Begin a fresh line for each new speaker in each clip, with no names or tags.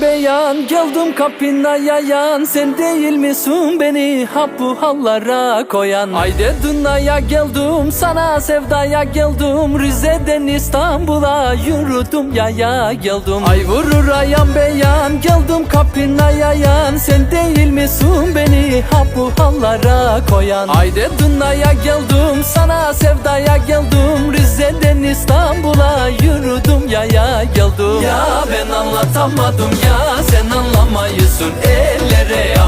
beyan Geldim kapına yayan. Sen değil misin beni ha bu hallara koyan? Haydi dünyaya geldim sana sevdaya geldim. Rize'den İstanbul'a yürüdüm yaya geldim. Ay vurur ayan beyan Geldim kapına yayan. Sen değil misin beni ha bu hallara koyan? Haydi dünyaya geldim sana sevdaya geldim Rize'den İstanbul'a yürüdüm yaya geldim. Ya ben anlatamadım ya sen anlamayısın Ellere yağmur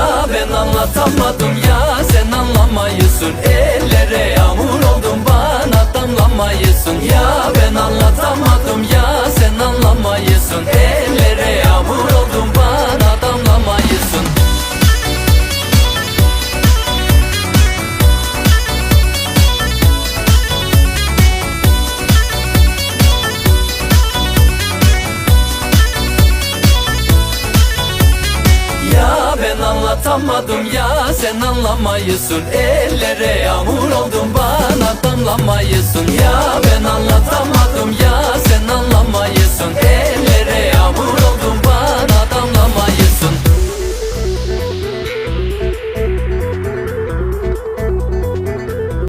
anlatamadım ya. Sen anlamayısın. Ellere yağmur oldum bana damlamayısın. Ya ben anlatamadım ya. Sen anlamayısın. Ellere yağmur oldum bana